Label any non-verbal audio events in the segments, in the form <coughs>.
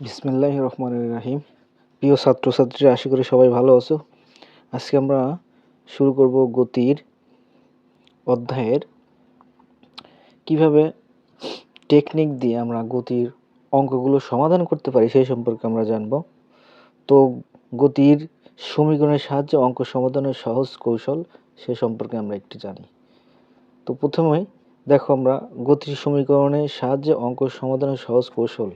বিসমিল্লাহ রহমান রাহিম। প্রিয় ছাত্রছাত্রীরা, আশা করি সবাই ভালো আছো। আজকে আমরা শুরু করব গতির অধ্যায়ের। কীভাবে টেকনিক দিয়ে আমরা গতির অঙ্কগুলো সমাধান করতে পারি সেই সম্পর্কে আমরা জানব। তো গতির সমীকরণের সাহায্যে অঙ্ক সমাধানের সহজ কৌশল সে সম্পর্কে আমরা একটু জানি। তো প্রথমেই দেখো আমরা গতির সমীকরণের সাহায্যে অঙ্ক সমাধানের সহজ কৌশল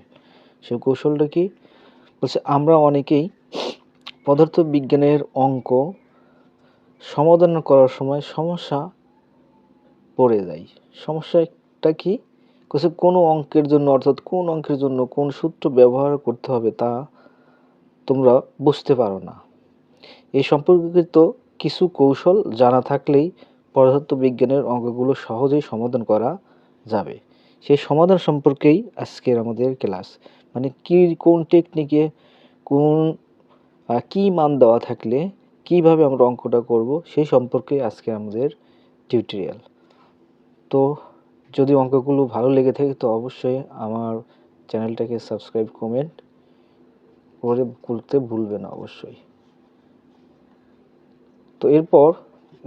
সেই কৌশলটা কি? বলছে, আমরা অনেকেই পদার্থ বিজ্ঞানের অঙ্ক সমাধান করার সময় সমস্যা পড়ে যাই। সমস্যাটা কি? বলছে, কোনো অঙ্কের জন্য, অর্থাৎ কোন অঙ্কের জন্য কোন সূত্র ব্যবহার করতে হবে তা তোমরা বুঝতে পারো না। এই সম্পর্কিত কিছু কৌশল জানা থাকলেই পদার্থ বিজ্ঞানের অঙ্কগুলো সহজেই সমাধান করা যাবে। সেই সমাধান সম্পর্কেই আজকের আমাদের ক্লাস। মানে কি, কোন টেকনিকে কোন কি মান দেওয়া থাকলে, কীভাবে আমরা অঙ্কটা করব সেই সম্পর্কে আজকে আমাদের টিউটোরিয়াল তো যদি অঙ্কগুলো ভালো লেগে থাকে, তো অবশ্যই আমার চ্যানেলটাকে সাবস্ক্রাইব কমেন্ট করে করতে ভুলবে না অবশ্যই। তো এরপর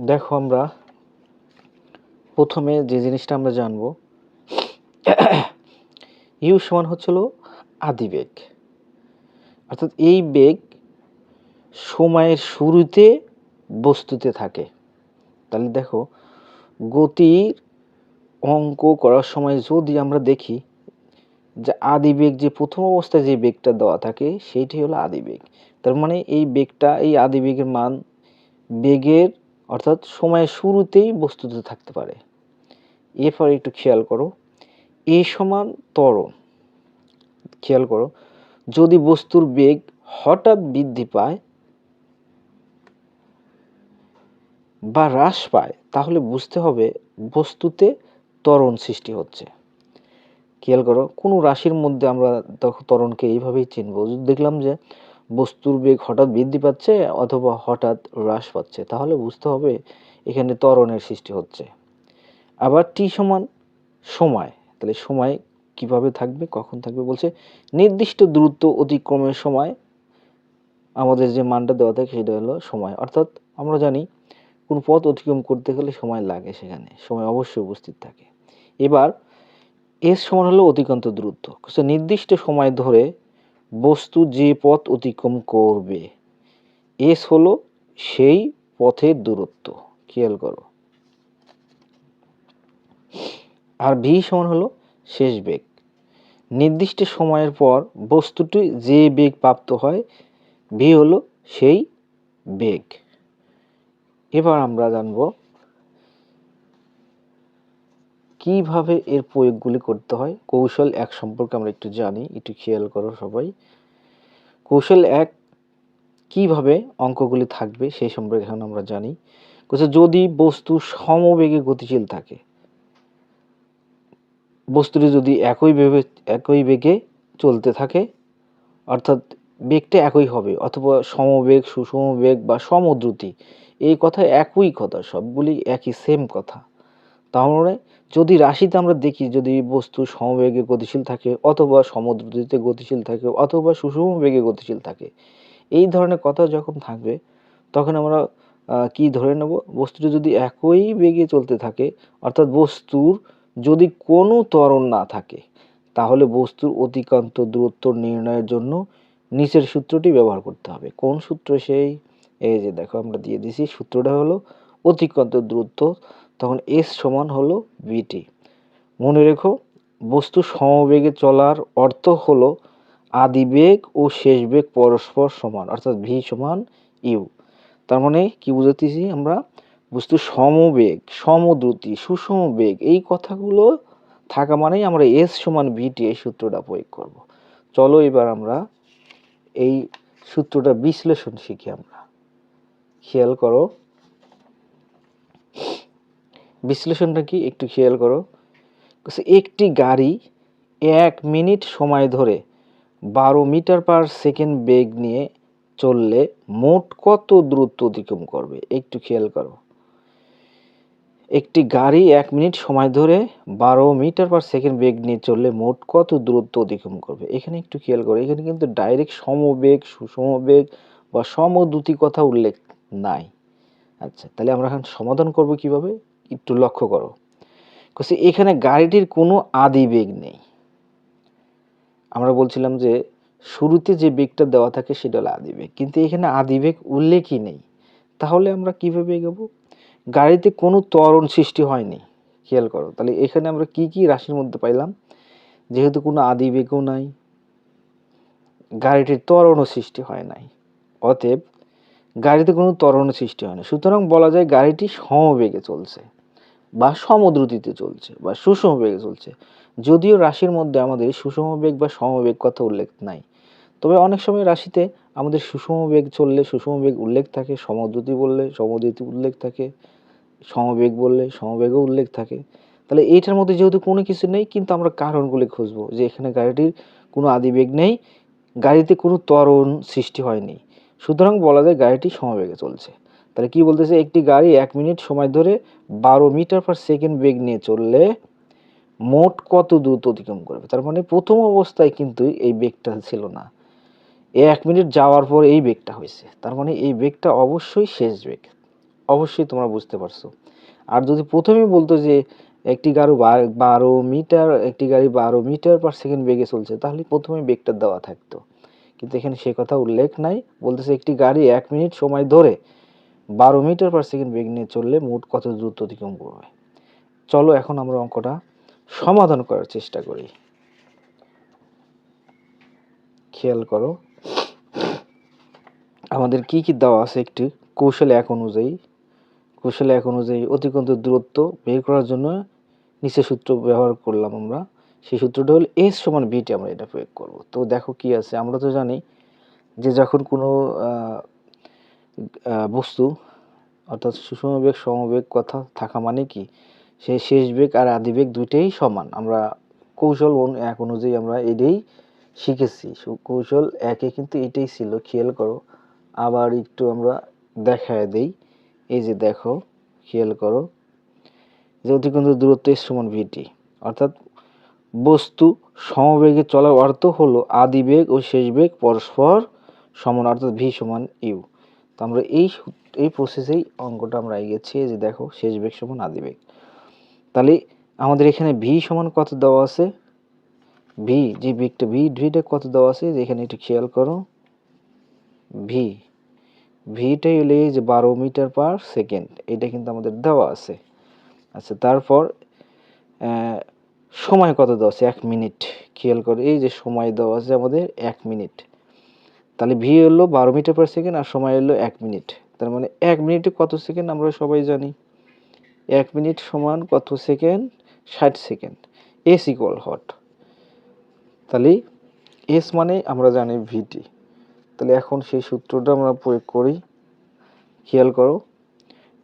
দেখো আমরা প্রথমে যে জিনিসটা আমরা জানব <coughs> ইউ সমান হচ্ছিল আদিবেগ অর্থাৎ এই বেগ সময়ের শুরুতে বস্তুতে থাকে। তাহলে দেখো, গতির অঙ্ক করার সময় যদি আমরা দেখি যে আদিবেগ যে প্রথম অবস্থায় যে বেগটা দেওয়া থাকে, সেইটি হলো আদিবেগ তার মানে এই বেগটা, এই আদিবেগের মান বেগের, অর্থাৎ সময়ের শুরুতেই বস্তুতে থাকতে পারে। এরপর একটু খেয়াল করো, এ সমান ত্বরণ। খেয়াল করো, যদি বস্তুর বেগ হঠাৎ বৃদ্ধি পায় বা হ্রাস পায়, তাহলে বুঝতে হবে বস্তুতে ত্বরণ সৃষ্টি হচ্ছে। খেয়াল করো, কোনো রাশির মধ্যে আমরা ত্বরণকে এইভাবেই চিনব। দেখলাম যে বস্তুর বেগ হঠাৎ বৃদ্ধি পাচ্ছে অথবা হঠাৎ হ্রাস পাচ্ছে, তাহলে বুঝতে হবে এখানে ত্বরণের সৃষ্টি হচ্ছে। আবার টি সমান সময়, তাহলে সময় কীভাবে থাকবে, কখন থাকবে বলছে, নির্দিষ্ট দূরত্ব অতিক্রমের সময় আমাদের যে মানটা দেওয়া থাকে সেটা হলো সময়। অর্থাৎ আমরা জানি কোন পথ অতিক্রম করতে গেলে সময় লাগে সেখানে, সময় অবশ্যই উপস্থিত থাকে। এবার এস সমান হলো অতিক্রান্ত দূরত্ব। নির্দিষ্ট সময় ধরে বস্তু যে পথ অতিক্রম করবে, এস হলো সেই পথের দূরত্ব। খেয়াল করো। আর ভি সমান হলো শেষ বেগ। নির্দিষ্ট সময়ের পর বস্তুটি যে বেগ প্রাপ্ত হয় ভি হলো সেই বেগ। এবার আমরা জানব কীভাবে এর প্রয়োগগুলি করতে হয়। কৌশল এক সম্পর্কে আমরা একটু জানি, একটু খেয়াল করো সবাই। কৌশল এক, কীভাবে অঙ্কগুলি থাকবে সেই সম্পর্কে এখন আমরা জানি। যদি বস্তু সমবেগে গতিশীল থাকে বস্তুটি যদি একই বেগে একই বেগে চলতে থাকে, অর্থাৎ বেগটা একই হবে অথবা সমবেগ সুষম বেগ বা সমদ্রুতি, এই কথা একই কথা, সবগুলি একই সেম কথা। তাহলে যদি রাশিতে আমরা দেখি, যদি বস্তু সমবেগে গতিশীল থাকে অথবা সমদ্রুতিতে গতিশীল থাকে অথবা সুষম বেগে গতিশীল থাকে, এই ধরনের কথা যখন থাকবে, তখন আমরা কি ধরে নেব? বস্তুটি যদি একই বেগে চলতে থাকে, অর্থাৎ বস্তুর যদি কোনো ত্বরণ না থাকে, তাহলে বস্তুর অতিক্রান্ত দূরত্ব নির্ণয়ের জন্য নিচের সূত্রটি ব্যবহার করতে হবে। কোন সূত্র সেই? এই যে দেখো, আমরা দিয়ে দিছি, সূত্রটা হলো অতিক্রান্ত দূরত্ব, তখন এস সমান হলো বিটি মনে রেখো, বস্তু সমবেগে চলার অর্থ হলো আদি বেগ ও শেষ বেগ পরস্পর সমান, অর্থাৎ ভি সমান ইউ তার মানে কি বুঝাতেছি আমরা? বস্তু সমবেগ, সমদ্রুতি সুষম বেগ এই কথাগুলো থাকা মানেই আমরা এস সমান ভিটি এই সূত্রটা প্রয়োগ করব। চলো এবার আমরা এই সূত্রটা বিশ্লেষণ শিখি আমরা। খেয়াল করো। বিশ্লেষণটা কি? একটু খেয়াল করো। একটি গাড়ি এক মিনিট সময় ধরে বারো মিটার পার সেকেন্ড বেগ নিয়ে চললে মোট কত দ্রুত অতিক্রম করবে? একটু খেয়াল করো। একটি গাড়ি এক মিনিট সময় ধরে বারো মিটার পার সেকেন্ড বেগ নিয়ে চললে মোট কত দূরত্ব অতিক্রম করবে? এখানে একটু খেয়াল করো, এখানে কিন্তু ডাইরেক্ট সমবেগ সুষমবেগ বা সমদ্রুতি কথা উল্লেখ নাই। আচ্ছা তাহলে আমরা এখন সমাধান করব কীভাবে? একটু লক্ষ্য করো। বলছি এখানে গাড়িটির কোনো আদি বেগ নেই। আমরা বলছিলাম যে শুরুতে যে বেগটা দেওয়া থাকে সেটা হলো আদি বেগ, কিন্তু এখানে আদি বেগ উল্লেখই নেই। তাহলে আমরা কীভাবে এগোবো? গাড়িতে কোনো ত্বরণ সৃষ্টি হয়নি, খেয়াল করো। তাহলে এখানে আমরা কি কি রাশির মধ্যে পাইলাম? যেহেতু কোনো আদি বেগও নাই, গাড়িটির ত্বরণও সৃষ্টি হয় নাই, অতএব গাড়িতে কোনো ত্বরণ সৃষ্টি হয় না সুতরাং বলা যায় গাড়িটি সমবেগে চলছে বা সমদ্রুতিতে চলছে বা সুষম বেগে চলছে। যদিও রাশির মধ্যে আমাদের সুষম বেগ বা সমবেগ কথা উল্লেখ নাই। তবে অনেক সময় রাশিতে আমাদের সুষম বেগ চললে সুষম বেগ উল্লেখ থাকে, সমদ্রুতি বললে সমদ্রুতি উল্লেখ থাকে, সমবেগ বললে সমবেগও উল্লেখ থাকে। তাহলে এইটার মধ্যে যেহেতু কোনো কিছু নেই, কিন্তু আমরা কারণগুলি খুঁজবো যে এখানে গাড়িটির কোনো আদিবেগ নেই, গাড়িতে কোনো ত্বরণ সৃষ্টি হয়নি। সুতরাং বলা যায় গাড়িটি সমবেগে চলছে। তাহলে কি বলতেছে? একটি গাড়ি এক মিনিট সময় ধরে বারো মিটার পার সেকেন্ড বেগ নিয়ে চললে মোট কত দ্রুত অতিক্রম করবে? তার মানে প্রথম অবস্থায় কিন্তু এই বেগটা ছিল না। এক মিনিট যাওয়ার পর এই বেগটা হয়েছে। তার মানে এই বেগটা অবশ্যই শেষ বেগ। অবশ্যই তোমরা বুঝতে পারছ। আর যদি প্রথমেই বলতো যে একটি গাড়ি বারো মিটার, একটি গাড়ি বারো মিটার পার সেকেন্ড বেগে চলছে, তাহলে প্রথমে বেগটা দেওয়া থাকতো। কিন্তু এখানে সে কথা উল্লেখ নাই। বলতেছে একটি গাড়ি এক মিনিট সময় ধরে বারো মিটার পার সেকেন্ড বেগ নিয়ে চললে মোট কত দ্রুত অতিক্রম করবে। চলো এখন আমরা অঙ্কটা সমাধান করার চেষ্টা করি। খেয়াল করো। আমাদের কি কি দেওয়া আছে একটি কৌশল এক অনুযায়ী? কৌশল এক অনুযায়ী অতিক্রান্ত দূরত্ব বের করার জন্য নিচে সূত্র ব্যবহার করলাম আমরা। সেই সূত্রটা হল এস সমান বিটি আমরা এটা প্রয়োগ করব। তো দেখো কি আছে, আমরা তো জানি যে যখন কোনো বস্তু অর্থাৎ সুষম বেগ সমবেগ কথা থাকা মানে কি? সেই শেষ বেগ আর আদি বেগ দুইটাই সমান। আমরা কৌশল এক অনুযায়ী আমরা এটাই শিখেছি। কৌশল একে কিন্তু এটাই ছিল, খেয়াল করো। আবার একটু আমরা দেখায় দেই। এই যে দেখো, খেয়াল করো। যে অতিক্রান্ত দূরত্ব সমান ভিটি অর্থাৎ বস্তু সমবেগে চলার অর্থ হলো আদি বেগ ও শেষ বেগ পরস্পর সমান, অর্থাৎ ভি সমান ইউ তো আমরা এই এই প্রসেসেই অঙ্কটা আমরা এগিয়েছি যে দেখো, শেষ বেগ সমান আদি বেগ। তাহলে আমাদের এখানে ভি সমান কত দেওয়া আছে? ভি যে বেগটা ভি ভিটা কত দেওয়া আছে? এখানে একটু খেয়াল করো। ভি ভিটাই হলে যে বারো মিটার পার সেকেন্ড, এটা কিন্তু আমাদের দেওয়া আছে। আচ্ছা তারপর সময় কত দেওয়া আছে? এক মিনিট। খেয়াল করে, এই যে সময় দেওয়া আছে আমাদের এক মিনিট। তাহলে ভি হলো বারো মিটার পার সেকেন্ড আর সময় হলো এক মিনিট। তার মানে এক মিনিটে কত সেকেন্ড আমরা সবাই জানি? এক মিনিট সমান কত সেকেন্ড? ষাট সেকেন্ড। S equal hot. তাহলে এস মানে আমরা জানি ভিটি তাহলে এখন সেই সূত্রটা আমরা প্রয়োগ করি। খেয়াল করো,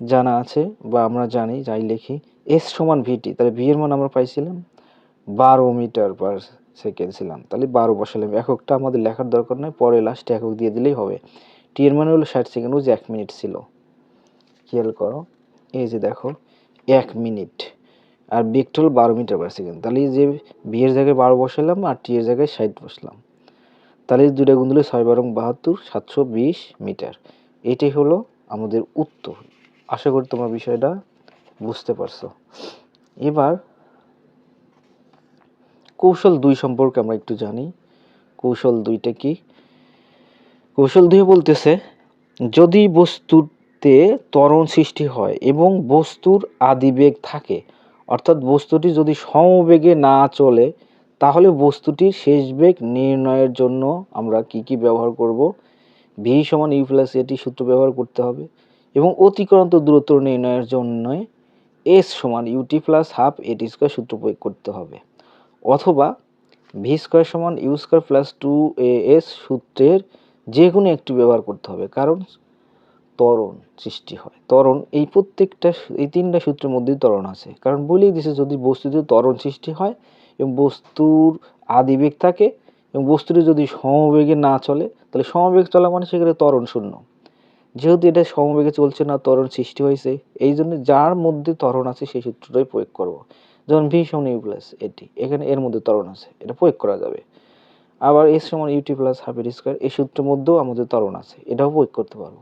জানা আছে বা আমরা জানি, যাই লিখি এস সমান ভিটি তাহলে ভি এর মান আমরা পাইছিলাম বারো মিটার পার সেকেন্ড ছিলাম। তাহলে বারো বসালাম, এককটা আমাদের লেখার দরকার নয় পরে লাস্টে একক দিয়ে দিলেই হবে। টি এর মানে হলো ষাট সেকেন্ড যে এক মিনিট ছিল। খেয়াল করো, এই যে দেখো, এক মিনিট আর বেগটা হলো বারো মিটার পার সেকেন্ড তাহলে যে বি এর জায়গায় বারো বসালাম আর টি এর জায়গায় ষাট বসলাম। তাহলে দুটা গুণ দিলে ছয় বারং বাহাত্তর, সাতশো বিশ মিটার। এটাই হলো আমাদের উত্তর। আশা করি তোমরা বিষয়টা বুঝতে পারছ। এবার কৌশল দুই সম্পর্কে আমরা একটু জানি। কৌশল দুইটা কি? কৌশল দুই বলতেছে, যদি বস্তুতে ত্বরণ সৃষ্টি হয় এবং বস্তুর আদিবেগ থাকে, অর্থাৎ বস্তুটি যদি সমবেগে না চলে তাহলে বস্তুটির শেষ বেগ নির্ণয়ের জন্য আমরা কি কি ব্যবহার করব? ভি সমান ইউ প্লাস এটি সূত্র ব্যবহার করতে হবে এবং অতিক্রান্ত দূরত্ব নির্ণয়ের জন্য এস সমান UT plus half at square সূত্র প্রয়োগ করতে হবে। অথবা ভি স্কোয়ার সমান U square plus two A S সূত্রের যে কোনো একটি ব্যবহার করতে হবে, কারণ ত্বরণ সৃষ্টি হয়। ত্বরণ এই প্রত্যেকটা, এই তিনটা সূত্রের মধ্যেই ত্বরণ আছে। কারণ বলেই দিছে যদি বস্তুতে ত্বরণ সৃষ্টি হয় এবং বস্তুর আদিবেগ থাকে এবং বস্তুটি যদি সমবেগে না চলে, তাহলে সমবেগ চলা মানে সেখানে ত্বরণ শূন্য। যেহেতু এটা সমবেগে চলছে না, ত্বরণ সৃষ্টি হয়েছে, এই জন্য যার মধ্যে ত্বরণ আছে সেই সূত্রটাই প্রয়োগ করব। যেমন ভি সমান ইউ প্লাস এটি, এখানে এর মধ্যে ত্বরণ আছে, এটা প্রয়োগ করা যাবে। আবার এস সমান ইউটি প্লাস হাফ এর স্কোয়ার, এই সূত্রের মধ্যেও আমাদের ত্বরণ আছে, এটাও প্রয়োগ করতে পারব।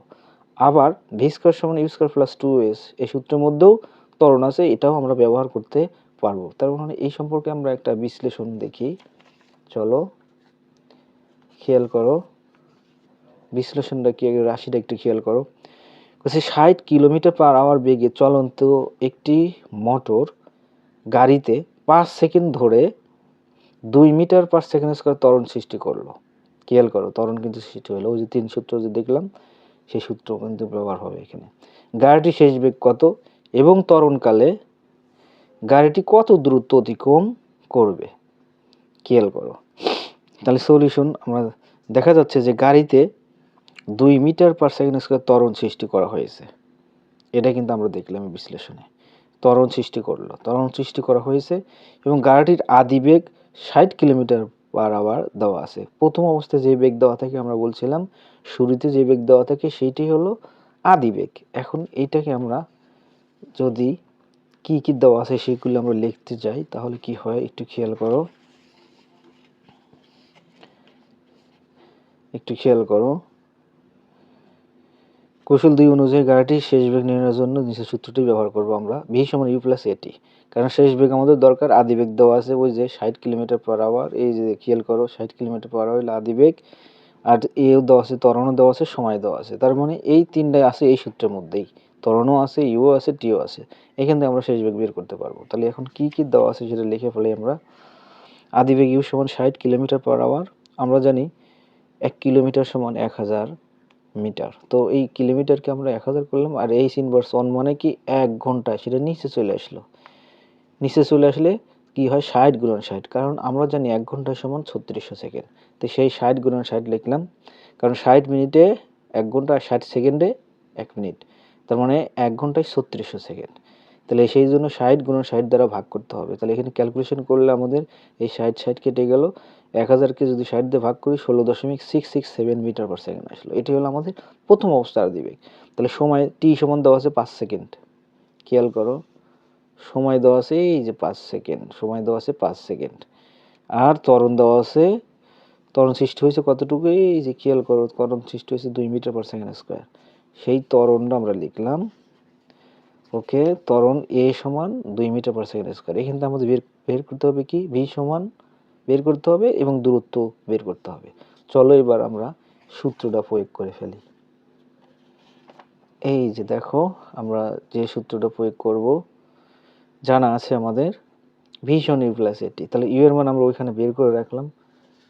আবার ভি স্কোয়ার সমান U square plus two S, এই সূত্রের মধ্যেও ত্বরণ আছে, এটাও আমরা ব্যবহার করতে পারব। তার মানে এই সম্পর্কে আমরা একটা বিশ্লেষণ দেখি। চলো, খেয়াল করো। বিশ্লেষণটা কি, রাশিটা একটু খেয়াল করো। বলছে, ষাট কিলোমিটার পার আওয়ার বেগে চলন্ত একটি মোটর গাড়িতে পাঁচ সেকেন্ড ধরে দুই মিটার পার সেকেন্ড স্কোয়ার তরণ সৃষ্টি করল। খেয়াল করো তরণ কিন্তু সৃষ্টি হলো। ওই যে তিন সূত্র যে দেখলাম, সেই সূত্র কিন্তু ব্যবহার হবে এখানে। গাড়িটি শেষ বেগ কত এবং ত্বরণকালে গাড়িটি কত দূরত্ব অতিক্রম করবে? খেয়াল করো। তাহলে সলিউশন আমরা দেখা যাচ্ছে যে গাড়িতে দুই মিটার পার সেকেন্ড স্কোয়ার ত্বরণ সৃষ্টি করা হয়েছে। এটা কিন্তু আমরা দেখলাম বিশ্লেষণে। ত্বরণ সৃষ্টি করল। ত্বরণ সৃষ্টি করা হয়েছে এবং গাড়িটির আদি বেগ ষাট কিলোমিটার পার আওয়ার দেওয়া আছে। প্রথম অবস্থায় যে বেগ দেওয়া থাকে আমরা বলছিলাম, শুরুতে যে বেগ দেওয়া থাকে সেইটি হলো আদি বেগ। এখন এইটাকে আমরা যদি কি কি দেওয়া আছে সেগুলো আমরা লিখতে যাই, তাহলে কি হয় একটু খেয়াল করো। একটু খেয়াল করো। কৌশল দুই অনুযায়ী গাড়িটির শেষ বেগ নির্ণয়ের জন্য নিচের সূত্রটি ব্যবহার করব আমরা। ভি সমান ইউ প্লাস এটি কারণ শেষ বেগ আমাদের দরকার, আদি বেগ দেওয়া আছে ওই যে ষাট কিলোমিটার পার আওয়ার এই যে খেয়াল করো, ষাট কিলোমিটার পার আওয়ার আদি বেগ। আর এও দেওয়া আছে, ত্বরণও দেওয়া আছে সময় দেওয়া আছে। তার মানে এই তিনটাই আছে এই সূত্রের মধ্যেই। ত্বরণও আছে ইউ আছে, টিও আছে। এখান থেকে আমরা শেষ বেগ বের করতে পারব। তাহলে এখন কি কি দেওয়া আছে সেটা লিখে ফেলে আমরা। আদি বেগ ইউ সমান ষাট কিলোমিটার পার আওয়ার আমরা জানি এক কিলোমিটার সমান এক হাজার মিটার। তো এই কিলোমিটারকে আমরা এক হাজার করলাম। আর এই ইনভার্স ওয়ান মানে কি এক ঘন্টায় সেটা নিচে চলে আসলো। নিচে চলে আসলে কি হয়? ষাট গুণন ষাট। কারণ আমরা জানি এক ঘণ্টা সমান ছত্রিশশো সেকেন্ড। তো সেই ষাট গুণন ষাট লিখলাম। কারণ ষাট মিনিটে এক ঘণ্টা, ষাট সেকেন্ডে এক মিনিট। তার মানে এক ঘন্টায় ছত্রিশশো সেকেন্ড তাহলে সেই জন্য ষাট গুণন ষাট দ্বারা ভাগ করতে হবে। তাহলে এখানে ক্যালকুলেশন করলে আমাদের এই ষাট ষাট কেটে গেল। এক হাজারকে যদি ষাট দিয়ে ভাগ করি, ষোলো দশমিক six six seven meter per second আসলো। এটি হলো আমাদের প্রথম অবস্থার দিবে তাহলে সময় টি সমান দেওয়া আছে পাঁচ সেকেন্ড খেয়াল করো, সময় দেওয়া আছে এই যে পাঁচ সেকেন্ড সময় দেওয়া আছে পাঁচ সেকেন্ড আর ত্বরণ দেওয়া আছে, ত্বরণ সৃষ্টি হয়েছে কতটুকু? এই যে খেয়াল করো, ত্বরণ সৃষ্টি হয়েছে দুই মিটার পার সেকেন্ড স্কোয়ার সেই ত্বরণটা আমরা লিখলাম। ওকে, ত্বরণ এ সমান দুই মিটার পার সেকেন্ড স্কোয়ার এখান থেকে আমাদের বের বের করতে হবে কি? ভি সমান বের করতে হবে এবং দূরত্ব বের করতে হবে। চলো এবার আমরা সূত্রটা প্রয়োগ করে ফেলি। এই যে দেখো, আমরা যে সূত্রটা প্রয়োগ করব, জানা আছে আমাদের ভীষণ ইউ প্লাস এটি তাহলে ইউ এর মান আমরা ওইখানে বের করে রাখলাম।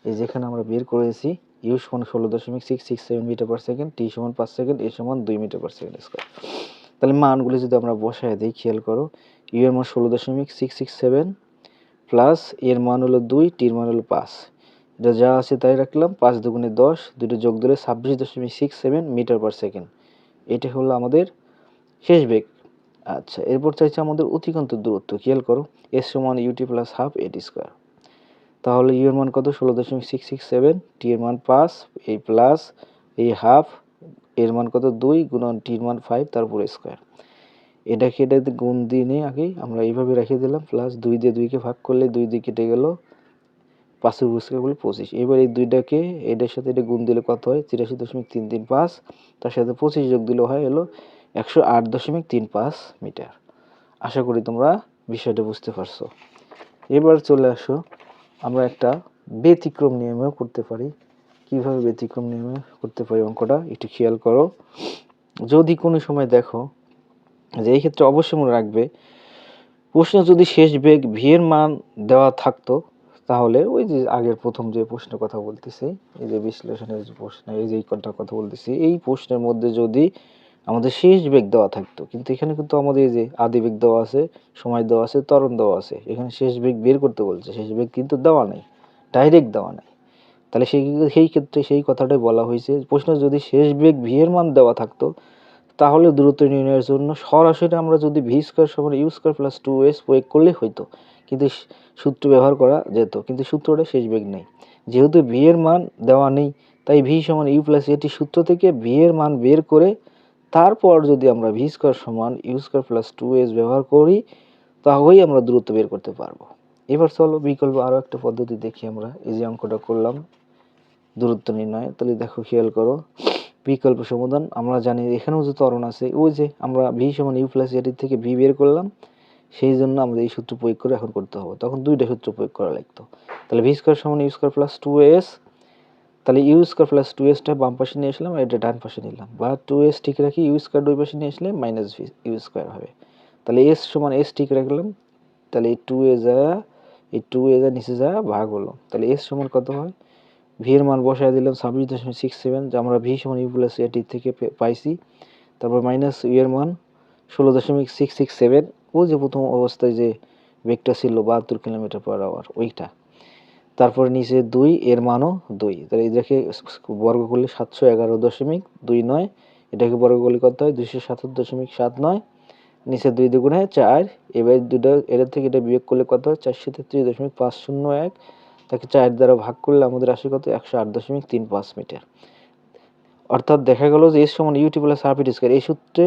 এই যেখানে আমরা বের করেছি ইউ সমান ষোলো দশমিক six six seven meter per second T সমান পাঁচ সেকেন্ড এ সমান দুই মিটার পার সেকেন্ড স্কোয়ার তাহলে মানগুলি যদি আমরা বসায় দিই, খেয়াল করো ইউ এর মান ষোলো দশমিক সিক্স সিক্স সেভেন প্লাস এর মান হলো দুই টির মান হলো পাঁচ। এটা যা আছে তাই রাখলাম, পাঁচ দুগুণে দশ, দুটো যোগ দিলে ছাব্বিশ দশমিক six seven meter per second এটা হলো আমাদের শেষ বেগ। আচ্ছা এরপর চাইছে আমাদের অতিকান্ত দূরত্ব, খেয়াল করো এস সমান UT plus half at square তাহলে ইউ এর মান কত? ষোলো দশমিক সিক্স সিক্স সেভেন টি এর মান পাঁচ এই প্লাস এই হাফ এর মান কত? দুই গুণন টির মান ফাইভ তারপরে স্কোয়ার এটাকে এটাতে গুণ দিয়ে নিয়ে আগে, আমরা এইভাবে রেখে দিলাম প্লাস দুই দিয়ে দুইকে ভাগ করলে দুই দিয়ে কেটে গেল পাঁচের বুঝকে বলে পঁচিশ। এবার এই দুইটাকে, এটার সাথে এটা গুণ দিলে কত হয়? তিরাশি দশমিক তিন তিন পাঁচ, তার সাথে পঁচিশ যোগ দিলে হয় হলো একশো আট দশমিক তিন পাঁচ মিটার। আশা করি তোমরা বিষয়টা বুঝতে পারছ। এবার চলে আসো আমরা একটা ব্যতিক্রম নিয়মেও করতে পারি। কীভাবে ব্যতিক্রম নিয়মে করতে পারি অঙ্কটা একটু খেয়াল করো। যদি কোনো সময় দেখো যে এই ক্ষেত্রে অবশ্যই মনে রাখবে, প্রশ্ন যদি শেষ বেগ ভি এর মান দেওয়া থাকতো, তাহলে ওই যে আগের প্রথম যে প্রশ্নের কথা বলতেছি, এই যে বিশ্লেষণের যে প্রশ্ন, এই যে এই কথা বলতেছি, এই প্রশ্নের মধ্যে যদি আমাদের শেষ বেগ দেওয়া থাকতো। কিন্তু এখানে কিন্তু আমাদের যে আদি বেগ দেওয়া আছে, সময় দেওয়া আছে, ত্বরণ দেওয়া আছে। এখানে শেষ বেগ বের করতে বলছে। শেষ বেগ কিন্তু দেওয়া নেই ডাইরেক্ট দেওয়া নেই। তাহলে সেই সেই ক্ষেত্রে সেই কথাটাই বলা হয়েছে। প্রশ্ন, যদি শেষ বেগ ভি এর মান দেওয়া থাকতো, তাহলে দূরত্ব নির্ণয়ের জন্য সরাসরি আমরা যদি ভি স্কোয়ার সমান U square plus two S প্রয়োগ করলেই হইতো। কিন্তু সূত্র ব্যবহার করা যেত। কিন্তু সূত্রটা শেষ বেগ নেই। যেহেতু ভি এর মান দেওয়া নেই, তাই ভি সমান ইউ প্লাস এটি সূত্র থেকে ভি এর মান বের করে তারপর যদি আমরা ভি স্কোয়ার সমান U square plus two S ব্যবহার করি, তাহলেই আমরা দূরত্ব বের করতে পারব। এবার চলো বিকল্প আরও একটা পদ্ধতি দেখি আমরা। এই যে অঙ্কটা করলাম, দূরত্ব নির্ণয়। তাহলে দেখো, খেয়াল করো, বিকল্প সমাধান, আমরা জানি এখানেও যে ত্বরণ আছে, ওই যে আমরা ভি সমান ইউ প্লাস এটির থেকে ভি বের করলাম, সেই জন্য আমাদের এই সূত্র প্রয়োগ করে এখন করতে হবে। তখন দুইটা সূত্র প্রয়োগ করা লাগতো। তাহলে ভি স্কোয়ার সমান U square plus two S তাহলে ইউ স্কোয়ার প্লাস টু এসটা বাম পাশে নিয়ে আসলাম আর এটা ডান পাশে নিলাম। বা টু এস ঠিক রাখি ইউ স্কোয়ার দুই পাশে নিয়ে আসলে মাইনাস ভি ইউ স্কোয়ার হবে। তাহলে এস সমান এস ঠিক রাখলাম। তাহলে এই টু এ যা, এই টু এ যা নিচে যা ভাগ হলো। তাহলে এস সমান কত হয়? ভি এর মান বসায় দিলাম ছাব্বিশ দশমিক সিক্স সেভেন যা আমরা ভি সমান ইউ প্লাস এটি থেকে পাইছি। তারপর মাইনাস ইউ এর মান ষোলো দশমিক সিক্স সিক্স সেভেন ও যে প্রথম অবস্থায় যে বেগটা ছিল বাহাত্তর কিলোমিটার পার আওয়ার ওইটা। তারপরে নিচে দুই, এর মানও দুই। তাহলে এটাকে বর্গ করলে সাতশো এগারো দশমিক দুই নয়। এটাকে বর্গ করলে কত হয়? দুইশো সাতাত্তর দশমিক সাত নয়। নিচে দুই দুগুণে চার, এবার দুটো, এর থেকে এটা বিয়োগ করলে কত হয়? চারশো তেত্রিশ দশমিক পাঁচ শূন্য এক। তাকে চার দ্বারা ভাগ করলে আমাদের আসে কত? একশো আট দশমিক তিন পাঁচ মিটার। অর্থাৎ দেখা গেল যে এর সমান ইউটি প্লাস হাফ স্কোয়ার এই সূত্রে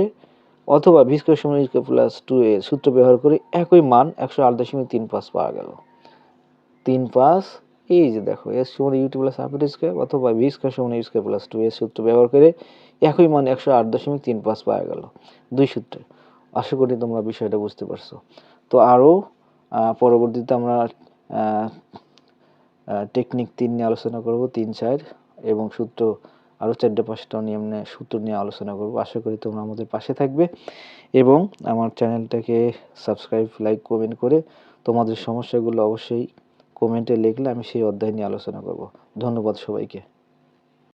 অথবা ভি স্কোয়ার সমান স্কোয়ার প্লাস টু এ সূত্র ব্যবহার করে একই মান একশো আট দশমিক তিন পাঁচ পাওয়া গেল। তিন পাঁচ এই যে দেখো এস সমান ইউটি প্লাস হাফ স্কোয়ার অথবা ভি স্কোয়ার সমান ইউ স্কোয়ার প্লাস টু এর সূত্র ব্যবহার করে একই মান একশো আট দশমিক তিন পাঁচ পাওয়া গেল, দুই সূত্রে আশা করি তোমরা বিষয়টা বুঝতে পারছ। তো আরও পরবর্তীতে আমরা টেকনিক তিন নিয়ে আলোচনা করব, তিন চার এবং সূত্র আরও চারটে পাঁচটা নিয়ম নিয়ে সূত্র নিয়ে আলোচনা করব। আশা করি তোমরা আমাদের পাশে থাকবে এবং আমার চ্যানেলটাকে সাবস্ক্রাইব লাইক কমেন্ট করে তোমাদের সমস্যাগুলো অবশ্যই কমেন্টে লিখলে আমি সেই অধ্যায় নিয়ে আলোচনা করব। ধন্যবাদ সবাইকে।